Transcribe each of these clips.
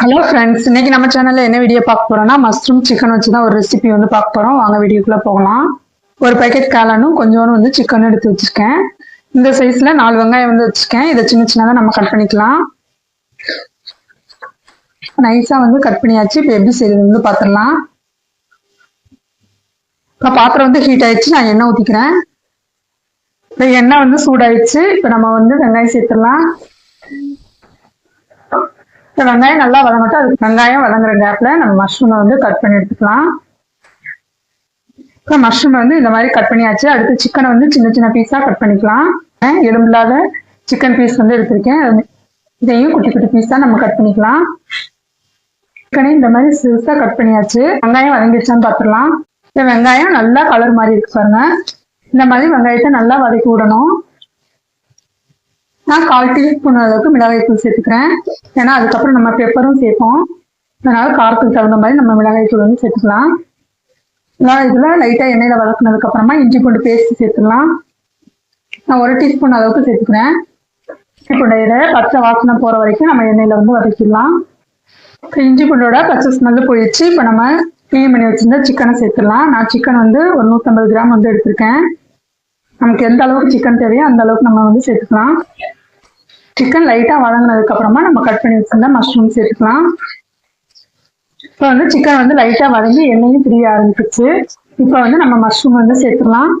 Hello friends இன்னைக்கு நம்ம சேனல்ல என்ன வீடியோ பார்க்க போறோம்னா மஷ்ரூம் சிக்கன் வச்சு தான் ஒரு ரெசிபி வந்து பார்க்க போறோம். வாங்க வீடியோக்குள்ள போகலாம். ஒரு பேக்கெட் காளானும் கொஞ்சோண்டு வந்து சிக்கன் எடுத்து வச்சிருக்கேன். இந்த சைஸ்ல நாலு வெங்காயம் வந்து வச்சிருக்கேன். இதை சின்ன சின்னதாக நம்ம கட் பண்ணிக்கலாம். நைஸா வந்து கட் பண்ணியாச்சு. இப்போ எப்படி செய்யறது வந்து பார்த்துடலாம் இப்போ பாத்திரம் வந்து ஹீட் ஆயிடுச்சு. நான் எண்ணெய் ஊற்றிக்கிறேன் இப்போ எண்ணெய் வந்து சூடாயிடுச்சு. இப்போ நம்ம வந்து வெங்காயம் சேர்த்துடலாம். இந்த வெங்காயம் நல்லா வதங்கட்டும் அதுக்கு வெங்காயம் வதங்குற கேப்ல நம்ம மஷ்ரூமை வந்து கட் பண்ணி எடுத்துக்கலாம். இப்போ மஷ்ரூம் வந்து இந்த மாதிரி கட் பண்ணியாச்சு. அடுத்து சிக்கனை வந்து சின்ன சின்ன பீஸா கட் பண்ணிக்கலாம். எலும்பில்லாத சிக்கன் பீஸ் வந்து எடுத்திருக்கேன். அது- இதையும் குட்டி குட்டி பீஸா நம்ம கட் பண்ணிக்கலாம். சிக்கனே இந்த மாதிரி சிறுசா கட் பண்ணியாச்சு. வெங்காயம் வதங்கிடுச்சான்னு பார்த்துடலாம் இந்த வெங்காயம் நல்லா கலர் மாதிரி இருக்கு பாருங்க. இந்த மாதிரி வெங்காயத்தை நல்லா வதக்கி விடணும். நான் கால் டீஸ்பூன் அளவுக்கு மிளகாய் தூள் சேர்த்துக்கிறேன். ஏன்னா அதுக்கப்புறம் நம்ம பெப்பரும் சேர்ப்போம். அதனால காரத்துக்கு தகுந்த மாதிரி நம்ம மிளகாய் தூள் வந்து சேர்த்துக்கலாம். மிளகாய் தூளை லைட்டாக எண்ணெயில் வதக்குனதுக்கு அப்புறமா இஞ்சி பூண்டு பேஸ்ட் சேர்த்துக்கலாம். நான் ஒரு டீஸ்பூன் அளவுக்கு சேர்த்துக்கிறேன். இஞ்சி பூண்டையில பச்சை வாசனை போகிற வரைக்கும் நம்ம எண்ணெயில் வந்து வதக்கிடலாம். இப்போ இஞ்சி பூண்டோட பச்சை ஸ்மெல்லு போயிடுச்சு. இப்போ நம்ம க்ளீன் பண்ணி வச்சுருந்தா சிக்கனை சேர்த்துடலாம். நான் சிக்கன் வந்து ஒரு நூற்றம்பது கிராம் வந்து எடுத்திருக்கேன். நமக்கு எந்த அளவுக்கு சிக்கன் தேவையோ அந்த அளவுக்கு நம்ம வந்து சேர்த்துக்கலாம். சிக்கன் லைட்டா வதங்கினதுக்கு அப்புறமா நம்ம கட் பண்ணி வச்சிருந்தா மஷ்ரூம் சேர்த்துக்கலாம். இப்போ வந்து சிக்கன் வந்து லைட்டா வதங்கி எண்ணெயும் பிரிய ஆரம்பிச்சிச்சு இப்போ வந்து நம்ம மஷ்ரூம் வந்து சேர்த்துக்கலாம்.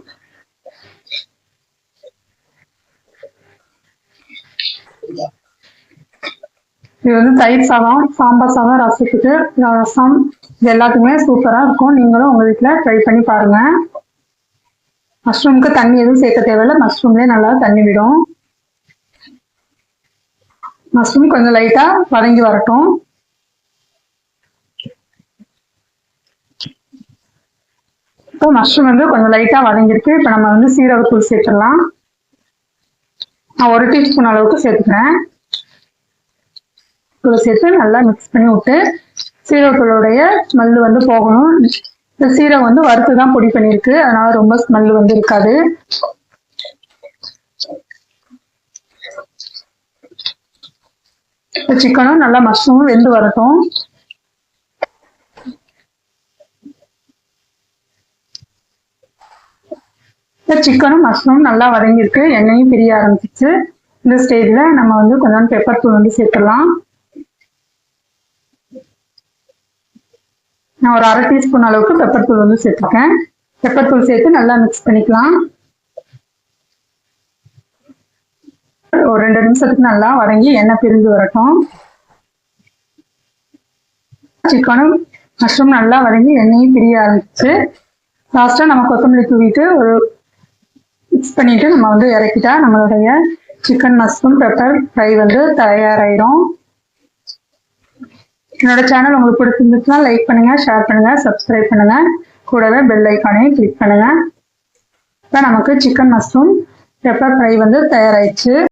இது வந்து தயிர் சாதம் சாம்பார் சாதம் ரசத்துக்கு ரசம். இது எல்லாத்துக்குமே சூப்பரா இருக்கும். நீங்களும் உங்க வீட்டுல ட்ரை பண்ணி பாருங்க. மஷ்ரூமுக்கு தண்ணி எதுவும் சேர்க்க தேவையில்ல. மஷ்ரூம்லேயே நல்லா தண்ணி விடும். மஷ்ரூம் கொஞ்சம் லைட்டா வதங்கி வரட்டும். இப்போ மஷ்ரூம் வந்து கொஞ்சம் லைட்டா வதங்கிருக்கு இப்போ நம்ம வந்து சீரகத்தூள் சேர்த்துடலாம். நான் ஒரு டீஸ்பூன் அளவுக்கு சேர்த்துக்கிறேன். தூள் சேர்த்து நல்லா மிக்ஸ் பண்ணி விட்டு சீரகத்தூளுடைய ஸ்மெல் வந்து போகணும். இந்த சீரகம் வந்து வறுத்து தான் பொடி பண்ணியிருக்கு. அதனால ரொம்ப ஸ்மெல் வந்து இருக்காது. இந்த சிக்கனும் நல்லா மஷ்ரூமும் வெந்து வரட்டும். இந்த சிக்கனும் மஷ்ரூம் நல்லா வதங்கியிருக்கு. எண்ணெயும் பிரிய ஆரம்பிச்சிச்சு இந்த ஸ்டேஜில் நம்ம வந்து கொஞ்சம் பெப்பர் தூள் வந்து சேர்த்துடலாம். நான் ஒரு அரை டீஸ்பூன் அளவுக்கு பெப்பர் தூள் வந்து சேர்த்துருக்கேன். பெப்பர் தூள் சேர்த்து நல்லா மிக்ஸ் பண்ணிக்கலாம். ஒரு ரெண்டு நிமிஷத்துக்கு நல்லா வதங்கி எண்ணெய் பிரிஞ்சு வரட்டும். சிக்கனும் மஷ்ரூம் நல்லா வதங்கி எண்ணெயும் பிரிய ஆரம்பிச்சு லாஸ்ட்டாக நம்ம கொத்தமல்லி தூவிட்டு ஒரு மிக்ஸ் பண்ணிவிட்டு நம்ம வந்து இறக்கிட்டா நம்மளுடைய சிக்கன் மஷ்ரூம் பெப்பர் ஃப்ரை வந்து தயாராகிடும் என்னோட சேனல் உங்களுக்கு பிடிச்சிருந்துச்சுன்னா லைக் பண்ணுங்க ஷேர் பண்ணுங்க சப்ஸ்கிரைப் பண்ணுங்க. கூடவே பெல் ஐக்கானையும் கிளிக் பண்ணுங்க. இப்போ நமக்கு சிக்கன் மஷ்ரூம் பெப்பர் ஃப்ரை வந்து தயாராயிடுச்சு.